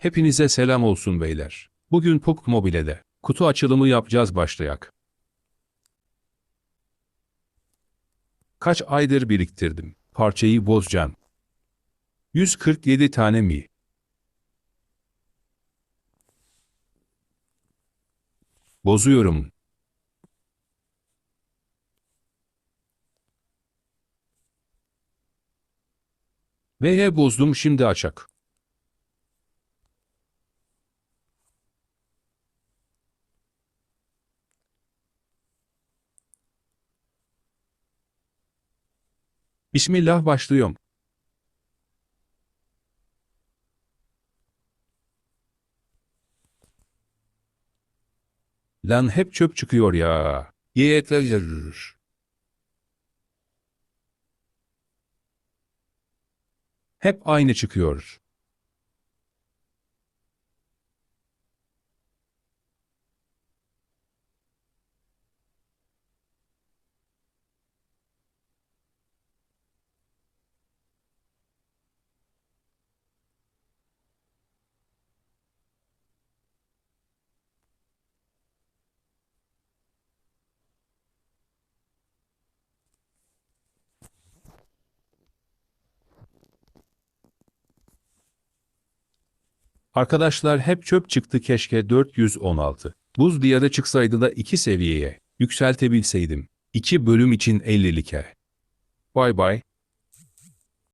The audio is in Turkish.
Hepinize selam olsun beyler. Bugün PUBG Mobile'de kutu açılımı yapacağız başlayak. Kaç aydır biriktirdim. Parçayı bozacağım. 147 tane mi? Bozuyorum. Ve bozdum şimdi açak. Bismillah başlıyorum. Lan hep çöp çıkıyor ya. Yiyetler yarır. Hep aynı çıkıyor. Arkadaşlar hep çöp çıktı keşke 416. Buz diyarı çıksaydı da 2 seviyeye yükseltebilseydim. 2 bölüm için 50'like. Bay bay.